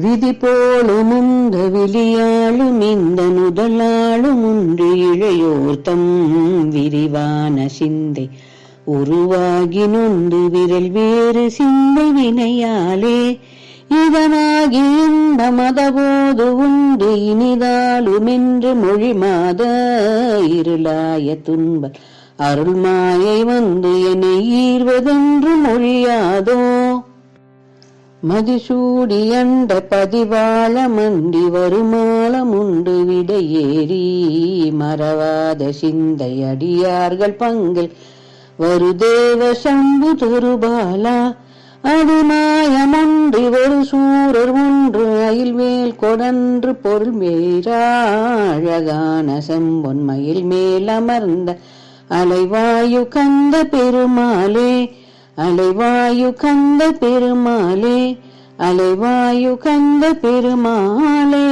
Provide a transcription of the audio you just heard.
விதி போலும் இந்த விழியாளும் இந்த நுதலாளும் உண்டு இழையோர்த்தம் விரிவான சிந்தை. உருவாகி நொந்து விரல் வேறு சிந்தை வினையாலே. இதனாகி இந்த மதபோது உண்டு இனிதாலுமென்று மொழி மாத இருளாய துன்ப. அருள்மாயை வந்து என்னை ஈர்வதென்று மொழியாதோ. மதிசூடியண்ட பதிவாள மண்டி வருமாலமுண்டு விடையேறி மறவாத சிந்தை அடியார்கள் பங்கில் வருதேவ சம்பு திருபாலா அது மாயமன்றி ஒரு சூரர் ஒன்று அயில்வேல் கொடன்று பொருள் மேரா அழகான செம்பொன் மயில் மேல் அமர்ந்த அலைவாயு கந்த பெருமாளே அலைவாயு கந்த பெருமாளே அலைவாயு கந்த பெருமாளே.